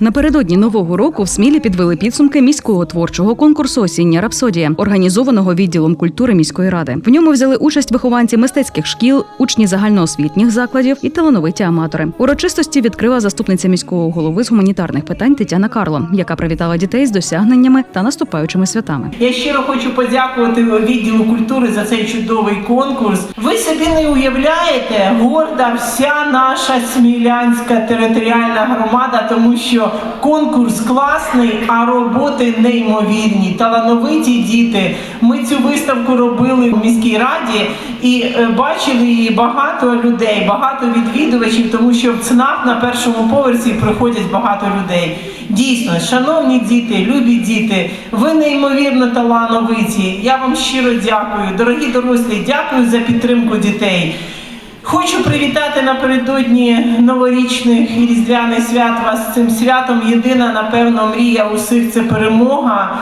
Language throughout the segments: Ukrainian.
Напередодні нового року в Смілі підвели підсумки міського творчого конкурсу Осіння рапсодія, організованого відділом культури міської ради. В ньому взяли участь вихованці мистецьких шкіл, учні загальноосвітніх закладів і талановиті аматори. Урочистості відкрила заступниця міського голови з гуманітарних питань Тетяна Карло, яка привітала дітей з досягненнями та наступаючими святами. Я щиро хочу подякувати відділу культури за цей чудовий конкурс. Ви собі не уявляєте, горда вся наша смілянська територіальна громада, тому що конкурс класний, а роботи неймовірні, талановиті діти. Ми цю виставку робили в міській раді і е, бачили її багато людей, багато відвідувачів, тому що в ЦНАП на першому поверсі приходять багато людей. Дійсно, шановні діти, любі діти, ви неймовірно талановиті. Я вам щиро дякую. Дорогі дорослі, дякую за підтримку дітей. Хочу привітати напередодні новорічних і різдвяних свят вас з цим святом. Єдина, напевно, мрія усіх це перемога.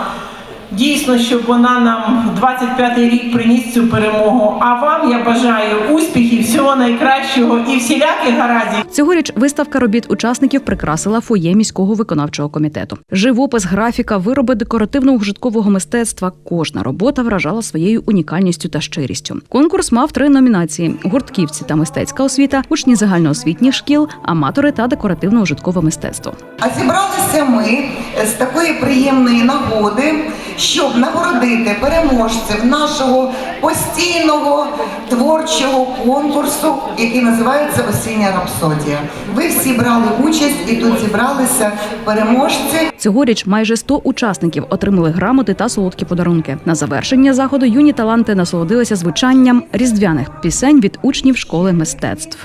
Дійсно, щоб вона нам 25-й рік приніс цю перемогу. А вам я бажаю успіхів, всього найкращого і всіляких гараздів. Цьогоріч виставка робіт учасників прикрасила фоє міського виконавчого комітету. Живопис, графіка, вироби декоративно-ужиткового мистецтва. Кожна робота вражала своєю унікальністю та щирістю. Конкурс мав три номінації: гуртківці та мистецька освіта, учні загальноосвітніх шкіл, аматори та декоративно-ужиткове мистецтво. А зібралися ми з такої приємної нагоди, щоб нагородити переможців нашого постійного творчого конкурсу, який називається Осіння рапсодія. Ви всі брали участь і тут зібралися переможці. Цьогоріч майже 100 учасників отримали грамоти та солодкі подарунки. На завершення заходу юні таланти насолодилися звучанням різдвяних пісень від учнів школи мистецтв.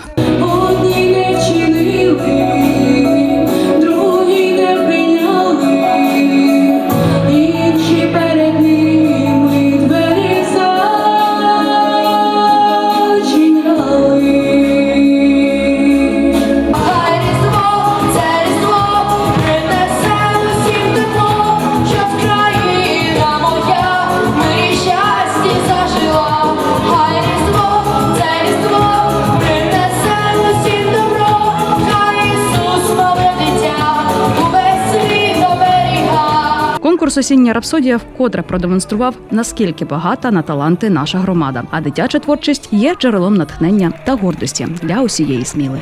Конкурс Осіння рапсодія вкотре продемонстрував, наскільки багата на таланти наша громада. А дитяча творчість є джерелом натхнення та гордості для усієї сміли.